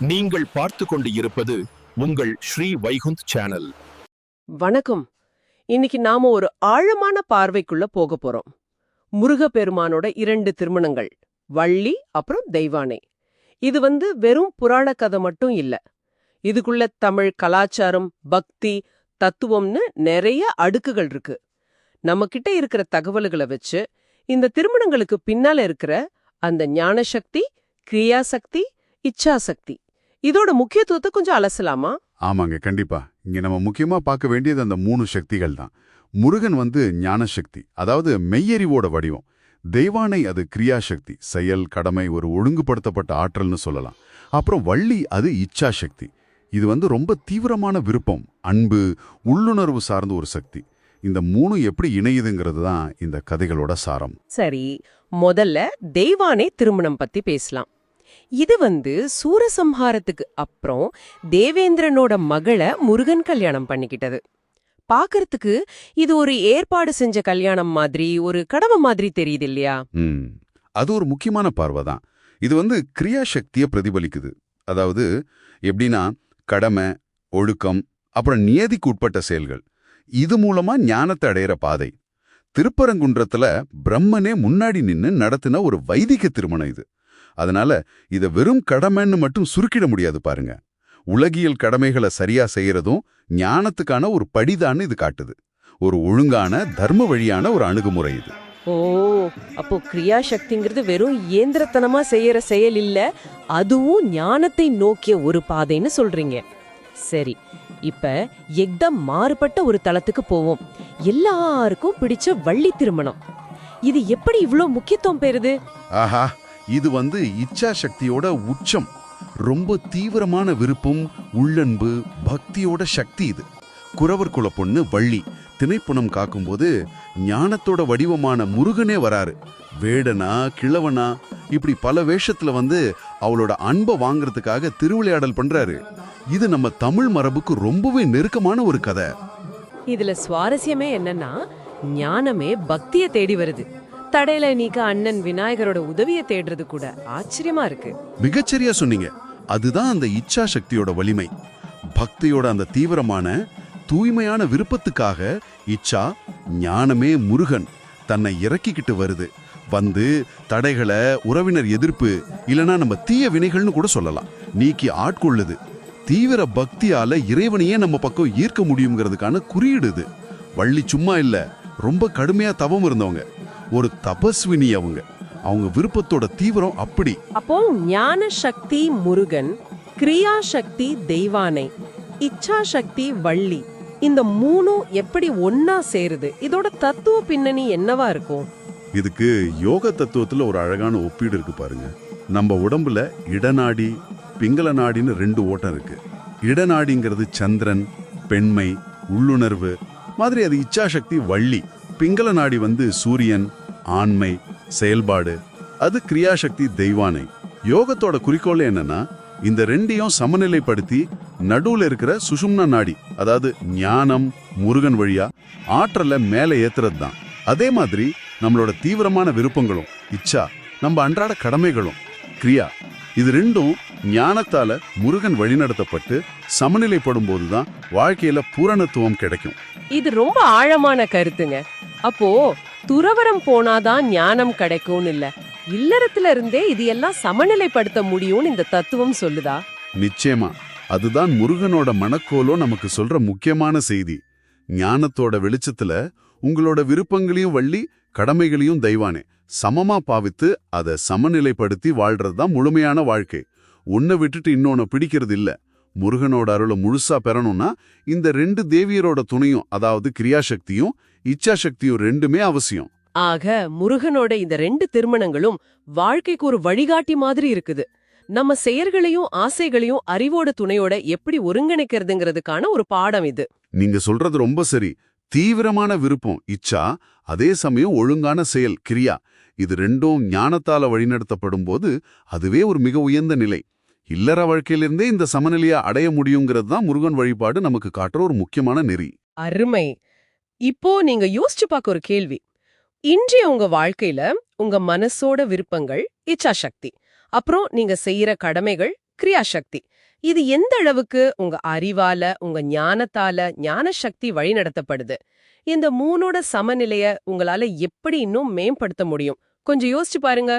நீங்கள் பார்த்து கொண்டு இருப்பது உங்கள் ஸ்ரீ வைகுந்த் சேனல். வணக்கம். இன்னைக்கு நாம ஒரு ஆழமான பார்வைக்குள்ள போக போறோம். முருகப்பெருமானோட இரண்டு திருமணங்கள் வள்ளி அப்புறம் தெய்வானை. இது வந்து வெறும் புராண கதை மட்டும் இல்ல. இதுக்குள்ள தமிழ் கலாச்சாரம் பக்தி தத்துவம்னு நிறைய அடுக்குகள் இருக்கு. நம்ம கிட்ட இருக்கிற தகவல்களை வச்சு இந்த திருமணங்களுக்கு பின்னால இருக்கிற அந்த ஞான சக்தி கிரியாசக்தி இச்சாசக்தி இதோட முக்கியத்துவத்தை கொஞ்சம் அலசலாமா? ஆமாங்க கண்டிப்பா. இங்க நம்ம முக்கியமா பார்க்க வேண்டியது அந்த மூணு சக்திகள் தான். முருகன் வந்து ஞான சக்தி அதாவது மெய்யறிவோட வடிவம். தெய்வானை அது கிரியாசக்தி செயல் கடமை ஒரு ஒழுங்குபடுத்தப்பட்ட ஆற்றல்னு சொல்லலாம். அப்புறம் வள்ளி அது இச்சா சக்தி இது வந்து ரொம்ப தீவிரமான விருப்பம் அன்பு உள்ளுணர்வு சார்ந்த ஒரு சக்தி. இந்த மூணு எப்படி இணையுதுங்கிறது தான் இந்த கதைகளோட சாரம். சரி முதல்ல தெய்வானை திருமணம் பத்தி பேசலாம். இது வந்து சூரசம்ஹாரத்துக்கு அப்புறம் தேவேந்திரனோட மகளை முருகன் கல்யாணம் பண்ணிக்கிட்டது. பாக்கறதுக்கு இது ஒரு ஏற்பாடு செஞ்ச கல்யாணம் மாதிரி ஒரு கடமை மாதிரி தெரியுது இல்லையா? அது ஒரு முக்கியமான பார்வை தான். இது வந்து கிரியாசக்தியை பிரதிபலிக்குது. அதாவது எப்படின்னா கடமை ஒழுக்கம் அப்புறம் நியதிக்கு உட்பட்ட செயல்கள். இது மூலமா ஞானத்தை அடையிற பாதை. திருப்பரங்குன்றத்துல பிரம்மனே முன்னாடி நின்னு நடத்தின ஒரு வைதிக திருமணம் இது. அதனால இத வெறும் கடமைன்னு மட்டும் சுருக்கிட முடியாது பாருங்க. உலகியல் கடமைகளை சரியா செய்யறதும் ஞானத்துக்கான ஒரு படிதான்னு இது காட்டுது. ஒரு ஒழுங்கான தர்ம வழியான ஒரு அணுகுமுறை இது. ஓ அப்போ கிரியாசக்திங்கிறது வெறும் இயந்திரத்தனமா செய்யற செயல் இல்ல அதுவும் ஞானத்தை நோக்கிய ஒரு பாதைன்னு சொல்றீங்க. சரி இப்ப எக்தம் மாறுபட்ட ஒரு தளத்துக்கு போவோம். எல்லாருக்கும் பிடிச்ச வள்ளி திருமணம். இது எப்படி இவ்ளோ முக்கியத்துவம் பெறுது? ஆஹா இது வந்து இச்சா சக்தியோட உச்சம். ரொம்ப தீவிரமான விருப்பம் உள்ளன்பு பக்தியோட சக்தி இது. குறவர் குல பொண்ணு வள்ளி திணைப்புணம் காக்கும்போது ஞானத்தோட வடிவமான முருகனே வராரு. வேடனா கிழவனா இப்படி பல வேஷத்துல வந்து அவளோட அன்பை வாங்குறதுக்காக திருவிளையாடல் பண்றாரு. இது நம்ம தமிழ் மரபுக்கு ரொம்பவே நெருக்கமான ஒரு கதை. இதுல சுவாரஸ்யமே என்னன்னா ஞானமே பக்தியை தேடி வருது. தடையில நீக்க அண்ணன் விநாயகரோட உதவியை தேடுறது கூட ஆச்சரியமா இருக்கு. மிகச்சரியா சொன்னீங்க. அதுதான் அந்த இச்சா சக்தியோட வலிமை. பக்தியோட அந்த தீவிரமான தூய்மையான விருப்பத்துக்காக இச்சா ஞானமே முருகன் தன்னை இறக்கிக்கிட்டு வருது. வந்து தடைகளை உறவினர் எதிர்ப்பு இல்லனா நம்ம தீய வினைகள்னு கூட சொல்லலாம். நீக்கி ஆட்கொள்ளுது. தீவிர பக்தியால இறைவனையே நம்ம பக்கம் ஈர்க்க முடியுங்கிறதுக்கான குறியீடு இது. வள்ளி சும்மா இல்ல ரொம்ப கடுமையா தவம் இருந்தவங்க. ஒரு தபஸ்வினி அவங்க. அவங்க விருப்பத்தோட தீவிரம் அப்படி. அப்போ ஞான சக்தி முருகன் கிரியா சக்தி தெய்வானை இச்சா சக்தி வள்ளி இந்த மூணும் எப்படி ஒன்னா சேருது? இதோட தத்துவ பின்னணி என்னவா இருக்கும்? இதுக்கு யோக தத்துவத்துல ஒரு அழகான ஒப்பீடு இருக்கு பாருங்க. நம்ம உடம்புல இடநாடி பிங்கள நாடின்னு ரெண்டு ஓட்டம் இருக்கு. இடநாடிங்கிறது சந்திரன் பெண்மை உள்ளுணர்வு மாதிரி அது இச்சாசக்தி வள்ளி. பிங்கள நாடி வந்து சூரியன் ஆண்மை செயல்பாடு அது கிரியாசக்தி தெய்வானை. யோகத்தோட குறிக்கோள் என்னன்னா இந்த ரெண்டையும் சமநிலைப்படுத்தி நடுவுல இருக்கிற சுஷும்னா நாடி அதாவது ஞானம் முருகன் வழியா ஆற்றலை மேலே ஏத்துறது தான் அதே மாதிரி நம்மளோட தீவிரமான விருப்பங்களும் இச்சா நம்ம அன்றாட கடமைகளும் கிரியா இது ரெண்டும் ஞானத்தால முருகன் வழிநடத்தப்பட்டு சமநிலைப்படும் போதுதான் வாழ்க்கையில பூரணத்துவம் கிடைக்கும். இது ரொம்ப ஆழமான கருத்துங்க. அப்போ துறவரம் போனாதான் ஞானம் கிடைக்கும்னு இல்ல. இல்லறத்துல இருந்தே இது எல்லாம் சமநிலைப்படுத்த முடியும்னு இந்த தத்துவம் சொல்லுதா? நிச்சயமா. அதுதான் முருகனோட மனக்கோலோ நமக்கு சொல்ற முக்கியமான செய்தி. ஞானத்தோட வெளிச்சத்துல உங்களோட விருப்பங்களையும் வள்ளி கடமைகளையும் தெய்வானே. சமமா பாவித்து அதை சமநிலைப்படுத்தி வாழ்றது தான் முழுமையான வாழ்க்கை. உன்னை விட்டுட்டு இன்னொன்னு பிடிக்கிறது இல்ல. முருகனோட அருளை முழுசா பெறணும்னா இந்த ரெண்டு தேவியரோட துணையும் அதாவது கிரியாசக்தியும் இச்சாசக்தியும் ரெண்டுமே அவசியம். ஆக முருகனோட இந்த ரெண்டு திருமணங்களும் வாழ்க்கைக்கு ஒரு வழிகாட்டி மாதிரி இருக்குது. நம்ம செயல்களையும் ஆசைகளையும் அறிவோட துணையோட எப்படி ஒருங்கிணைக்கிறதுங்கிறதுக்கான ஒரு பாடம் இது. நீங்க சொல்றது ரொம்ப சரி. தீவிரமான விருப்பம். இச்சா அதே சமயம் ஒழுங்கான செயல் கிரியா. இது ரெண்டும் ஞானத்தால வழிநடத்தப்படும் போது அதுவே ஒரு மிக உயர்ந்த நிலை. இல்லற வாழ்க்கையிலிருந்தே இந்த சமநிலையை அடைய முடியுங்கிறது தான் முருகன் வழிபாடு நமக்கு காட்டுற ஒரு முக்கியமான நெறி. அருமை. இப்போ நீங்க யோசிச்சு பார்க்க ஒரு கேள்வி. இன்றைய உங்க வாழ்க்கையில உங்க மனசோட விருப்பங்கள் இச்சாசக்தி. அப்புறம் நீங்க செய்யற கடமைகள் கிரியாசக்தி. இது எந்த அளவுக்கு உங்க அறிவால உங்க ஞானத்தால ஞான சக்தி வழிநடத்தப்படுது? இந்த மூணோட சமநிலைய உங்களால எப்படி இன்னும் மேம்படுத்த முடியும்? கொஞ்சம் யோசிச்சு பாருங்க.